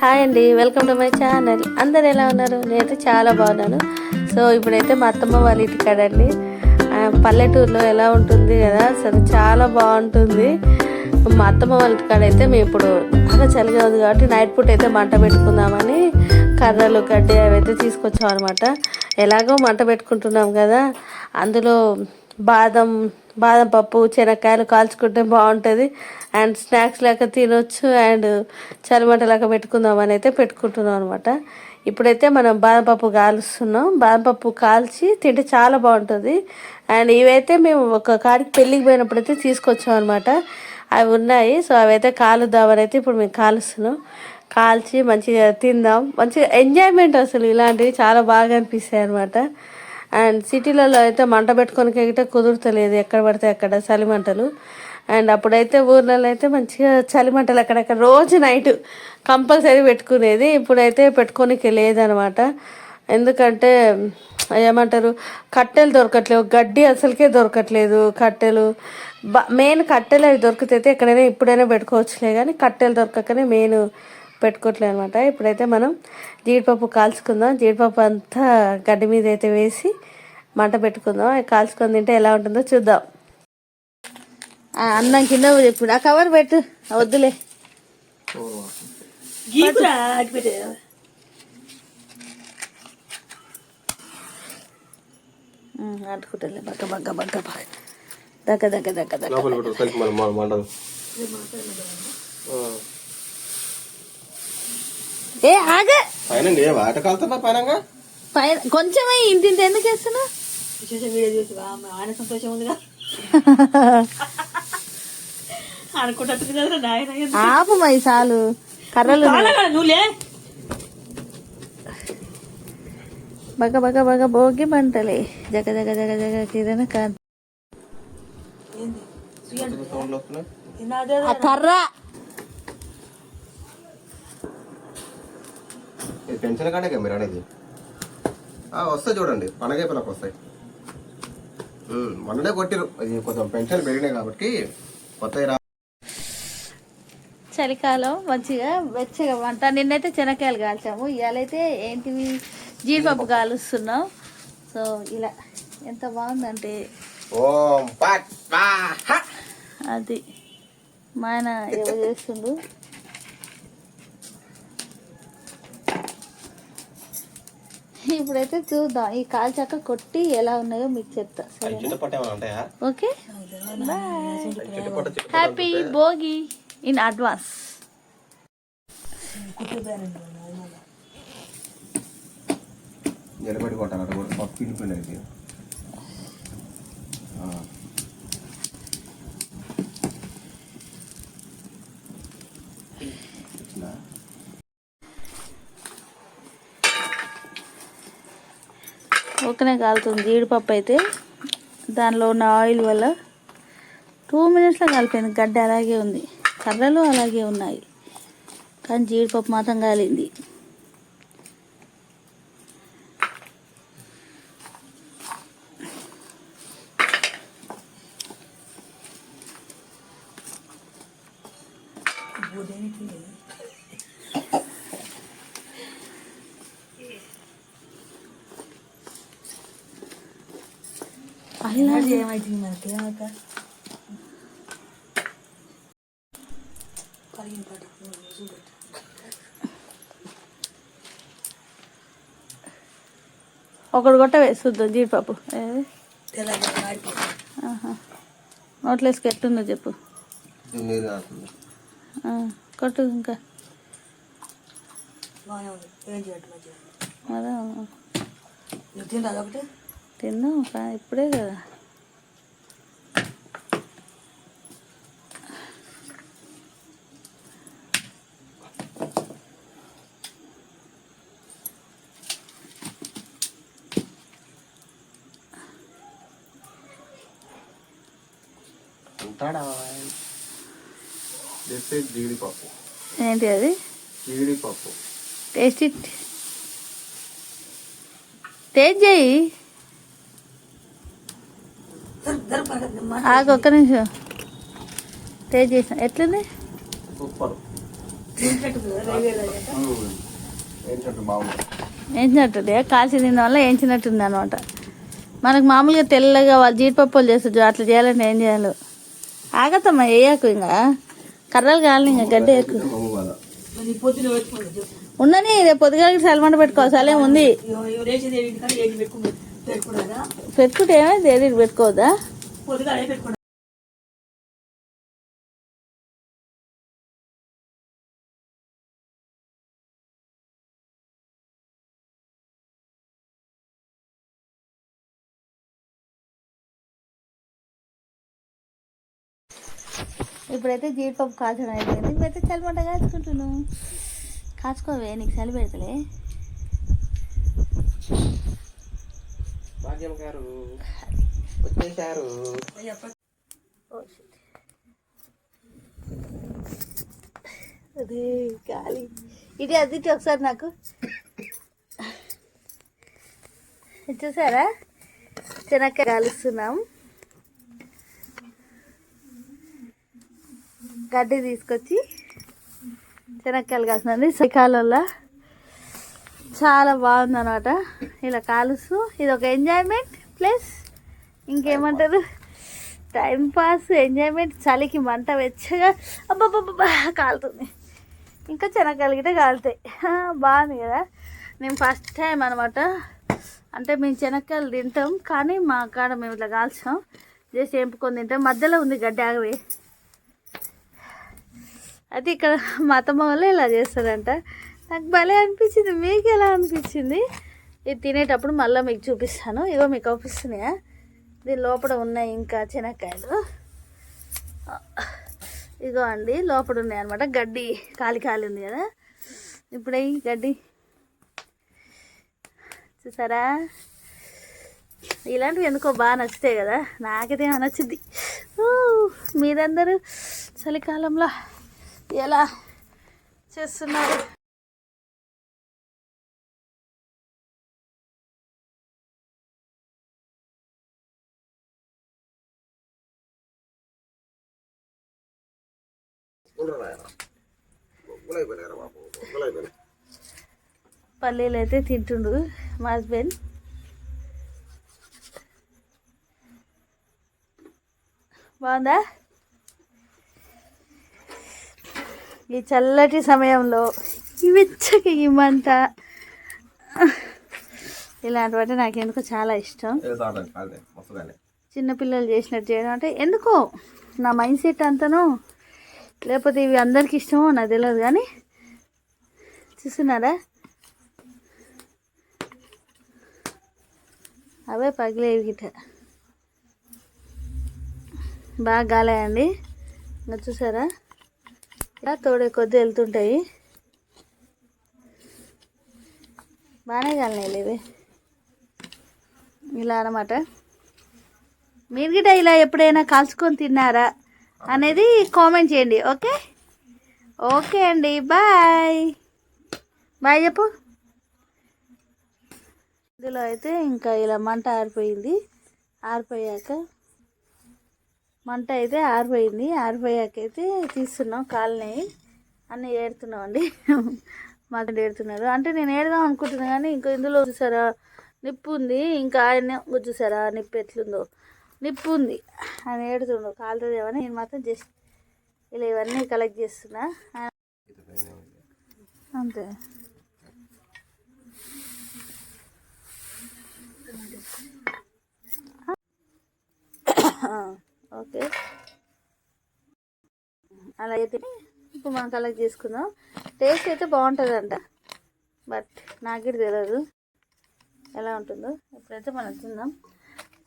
Hi అండి welcome to my channel. అందరు ఎలా ఉన్నారు? నేనైతే చాలా బాగున్నాను. సో ఇప్పుడైతే మా అత్తమ్మ వాళ్ళ ఇంటికాడండి ఆ, పల్లెటూరులో ఎలా ఉంటుంది కదా అసలు చాలా బాగుంటుంది. మా అత్తమ్మ వాళ్ళ ఇంటికాడ అయితే మేము ఇప్పుడు బాగా చలిగా ఉంది కాబట్టి నైట్ పూట అయితే మంట పెట్టుకుందామని కర్రలు గడ్డి అవి అయితే తీసుకొచ్చాం అనమాట ఎలాగో మంట పెట్టుకుంటున్నాం కదా అందులో బాదం బాదం పప్పు శనక్కాయలు కాల్చుకుంటే బాగుంటుంది. అండ్ స్నాక్స్ లాగా తినొచ్చు అండ్ చలిమంట లాగా పెట్టుకుందామని అయితే పెట్టుకుంటున్నాం అనమాట ఇప్పుడైతే మనం బాదంపప్పు కాలుస్తున్నాం. బాదంపప్పు కాల్చి తింటే చాలా బాగుంటుంది. అండ్ ఇవైతే మేము ఒక కాడికి పెళ్ళికి పోయినప్పుడు అయితే తీసుకొచ్చాం అనమాట అవి ఉన్నాయి. సో అవైతే కాలుద్దామని అయితే ఇప్పుడు మేము కాలుస్తున్నాం. కాల్చి మంచిగా తిందాం. మంచిగా ఎంజాయ్మెంట్ అసలు ఇలాంటివి చాలా బాగా అనిపిస్తాయి అనమాట అండ్ సిటీలలో అయితే మంట పెట్టుకొని అయితే కుదురుతలేదు. ఎక్కడ పడితే అక్కడ చలిమంటలు. అండ్ అప్పుడైతే ఊర్లలో అయితే మంచిగా చలి మంటలు అక్కడక్కడ రోజు నైట్ కంపల్సరీ పెట్టుకునేది. ఇప్పుడైతే పెట్టుకోనికి లేదనమాట. ఎందుకంటే ఏమంటారు కట్టెలు దొరకట్లేవు. గడ్డి అసలుకే దొరకట్లేదు కట్టెలు. మెయిన్ కట్టెలు అవి దొరికితే ఎక్కడైనా ఇప్పుడైనా పెట్టుకోవచ్చులే కానీ కట్టెలు దొరకకనే మెయిన్ పెట్టుకోవట్లేదు అనమాట ఇప్పుడైతే మనం జీడిపప్పు కాల్చుకుందాం. జీడిపప్పు అంతా గడ్డి మీద అయితే వేసి మంట పెట్టుకుందాం. కాల్చుకొని తింటే ఎలా ఉంటుందో చూద్దాం. అన్నం కింద ఇప్పుడు ఆ కవర్ పెట్టు. వద్దులే. అంటుకుంటలే. బగ్గ బగ్గ బగ్గ బగ్గ. దగ్గ దగ్గ దగ్గ దగ్గ ఏ ఆగ. పైన ఏ వాట కాలుతున్నా పైనంగా? పైన కొంచెమే ఇంత ఇంత ఎందుకు వేస్తున్నా సంతోషం ఉందిగా. ఆపు మై చాలు. కర్రలు నువ్వులే బగ బగ బగ భోగి మంటలే జగ జగ జగ జగ కిరణ కాంతి. కర్ర. పెన్షన్ కాడే మీరు అనేది ఆ, వస్తాయి చూడండి. పండగ పిల్లలకు వస్తాయి మొన్ననే కొట్టిరు ఇది కొంచెం పెన్షన్ పెరిగినాయి కాబట్టి కొత్త చలికాలం మంచిగా వెచ్చగా వంట. నిన్నైతే శనక్కాయలు కాల్చాము. ఇవాళైతే ఏంటివి? జీడిపప్పు కాలుస్తున్నాం. సో ఇలా. ఎంత బాగుందంటే. అది మా ఆయన ఏవో చేస్తుండు. ఇప్పుడైతే చూద్దాం. ఈ కాల్చాక కొట్టి ఎలా ఉన్నాయో మీకు చెప్తా. Okay. Happy Bhogi. In advance కొట్టాలి అక్కడ కూడా పప్పు? ఓకేనే కాలుతుంది. జీడిపప్పు అయితే దానిలో ఉన్న ఆయిల్ వల్ల టూ మినిట్స్లో కలిపోయింది. గడ్డ అలాగే ఉంది. కర్రలు అలాగే ఉన్నాయి. కానీ జీడిపప్పు మాత్రం కాలింది. ఏమైతుంది మనకి ఒకటి కొట్టవే చూద్దాం జీడిపప్పు ఏ, తెల్లగా ఆడిపోతుంది ఆహా. నోట్లో వేసుకు ఎట్టుందో చెప్పు కొట్టు ఇంకా. బాగానే ఉంది. ఏం చేయట్టు మంచిగా అదే నువ్వు తింటా ఒకటి తిన్నాం కానీ ఇప్పుడే కదా ఉంటాడా దిస్ ఇస్ జీడిపప్పు. ఏంటి అది జీడిపప్పు. టేస్ట్ ఇట్ టేస్ట్ చేయి. ఆగు ఒక్క నిమిషం. టేస్ట్ చేసిన. ఎట్లుంది? సూపర్ వేయించినట్టుంది కాల్చి తిన్న వల్ల వేయించినట్టుంది అనమాట మనకు మామూలుగా తెల్లగా వాళ్ళు జీడిపప్పులు చేస్తారు అట్లా చేయాలంటే ఏం చేయాలి? ఆగతమ్మా వేయకు ఇంకా? కర్రలు కావాలి ఇంకా గడ్డ చెప్పు ఉండని రేపు పొద్దుగాలకి సలమంట పెట్టుకోవాలి సలేం ఉంది. పెట్టుకుంటే ఏమైంది? ఏది పెట్టుకోవద్దా? ఇప్పుడైతే జీడిపప్పు కాల్చడం అయిపోయింది ఇప్పుడైతే చలిమంట కాచుకుంటున్నాను కాచుకోవే నీకు చలి పెడతలే. భాగ్యం గారు వచ్చేసారు. ఓ shit. అదే గాలి. ఇది అది ఒకసారి నాకు. చూసారా? శనక్కాయ కాలుస్తున్నాం. గడ్డి తీసుకొచ్చి శనక్కాయలు కాసినది చలికాలంలో చాలా బాగుంది అనమాట ఇలా కాలుస్తూ ఇది ఒక ఎంజాయ్మెంట్ ప్లస్. ఇంకేమంటారు? టైం పాస్ ఎంజాయ్మెంట్ చలికి మంట వెచ్చగా అబ్బాబ్బా కాలుతుంది. ఇంకా శనగకాయలు గిట్ట కాలుతాయి. బాగుంది కదా? మేము ఫస్ట్ టైం అనమాట అంటే మేము శనక్కాయలు తింటాం కానీ మా కాడ మేము ఇట్లా కాల్చాం. జస్ట్ ఎంపుకొని తింటాం. మధ్యలో ఉంది గడ్డి ఆగవే. అయితే ఇక్కడ మా అత్తమ్మ వాళ్ళు ఇలా చేస్తారంట. నాకు భలే అనిపించింది. మీకు ఎలా అనిపించింది? ఇది తినేటప్పుడు మళ్ళీ మీకు చూపిస్తాను. ఇగో మీకు అవుపిస్తున్నాయా దీని లోపల ఉన్నాయి ఇంకా చెనక్కాయలు. ఇగో అండి లోపల ఉన్నాయి అనమాట గడ్డి కాలి కాలి ఉంది కదా. ఇప్పుడే గడ్డి. చూసారా? ఇలాంటివి ఎందుకో బాగా నచ్చుతాయి కదా. నాకైతే నచ్చుద్ది మీరందరూ చలికాలంలో ఎలా చేస్తున్నారు? పల్లీలు అయితే తింటుండు మా హస్బెండ్. బాగుందా? ఈ చల్లటి సమయంలో ఈ వెచ్చకి ఈ మంట. ఇలాంటివంటే నాకు ఎందుకో చాలా ఇష్టం. చిన్నపిల్లలు చేసినట్టు చేయడం అంటే ఎందుకో? నా మైండ్ సెట్ అంతను? లేకపోతే ఇవి అందరికి ఇష్టమో నాకు తెలియదు కానీ చూస్తున్నారా? అవే పగిలేవి గిట్ట. బాగా గాలాయండి. ఇంకా చూసారా? ఇలా తోడే కొద్ది వెళ్తుంటాయి. బాగానే కాలినాయి ఇవి ఇలా అన్నమాట. మీరు గిట్ట ఇలా ఎప్పుడైనా కలుసుకొని తిన్నారా అనేది కామెంట్ చేయండి ఓకే? ఓకే అండి బాయ్. బాయ్ చెప్పు. ఇందులో అయితే ఇంకా ఇలా మంట ఆరిపోయింది. ఆరిపోయాక మంట అయితే ఆరిపోయింది. ఆరిపోయాకైతే అయితే తీస్తున్నాం కాలనీ అన్నీ ఏడుతున్నాం అండి. మాకు ఏడుతున్నారు. అంటే నేను ఏడదాం అనుకుంటున్నాను కానీ ఇంకా ఇందులో చూసారా? నిప్పు ఉంది. ఇంకా ఆయన చూసారా? నిప్పు ఎట్లుందో. నిప్పు ఉంది. ఆయన ఏడుతుండు కాలుతుందేమని నేను మాత్రం జస్ట్ ఇలా ఇవన్నీ కలెక్ట్ చేస్తున్నా. అంతే. ఓకే. అలా అయితే ఇప్పుడు మనం కలెక్ట్ చేసుకుందాం. టేస్ట్ అయితే బాగుంటుందంట. బట్ నాకే తెలియదు ఎలా ఉంటుందో? ఎప్పుడైతే మనం తిందాం.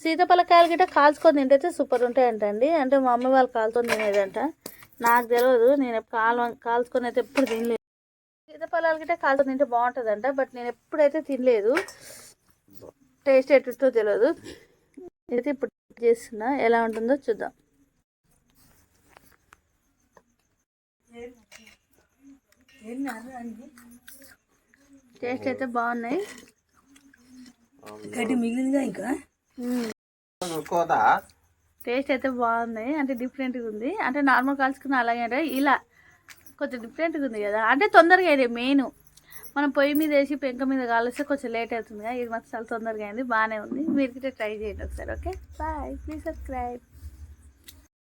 సీతాఫలకాయలు గిట్ట కాల్చుకొని తింటే సూపర్ ఉంటాయంట అండి అంటే మా అమ్మ వాళ్ళు కాల్చుకొని తినేదంట. నాకు తెలియదు నేను కాల్ కాల్చుకొని అయితే ఎప్పుడు తినలేదు. సీతాఫలాలు గిట్ట కాల్చుకొని తింటే బాగుంటుందంట. బట్ నేను ఎప్పుడైతే తినలేదు టేస్ట్ ఎట్టుతో తెలియదు అయితే ఇప్పుడు చేస్తున్నా. ఎలా ఉంటుందో చూద్దాం. టేస్ట్ అయితే బాగున్నాయి. గడ్డి ఇంకా? టేస్ట్ అయితే బాగుంది అంటే డిఫరెంట్గా ఉంది. అంటే నార్మల్ కాల్చుకున్న అలాగే అంటే ఇలా కొంచెం డిఫరెంట్గా ఉంది కదా. అంటే తొందరగా అయింది మెయిన్. మనం పొయ్యి మీద వేసి పెంక మీద కాలిస్తే కొంచెం లేట్ అవుతుంది కదా? ఇది మాకు చాలా తొందరగా అయింది. బాగానే ఉంది. మీరు కూడా ట్రై చేయండి ఒకసారి ఓకే బాయ్ ప్లీజ్ సబ్స్క్రైబ్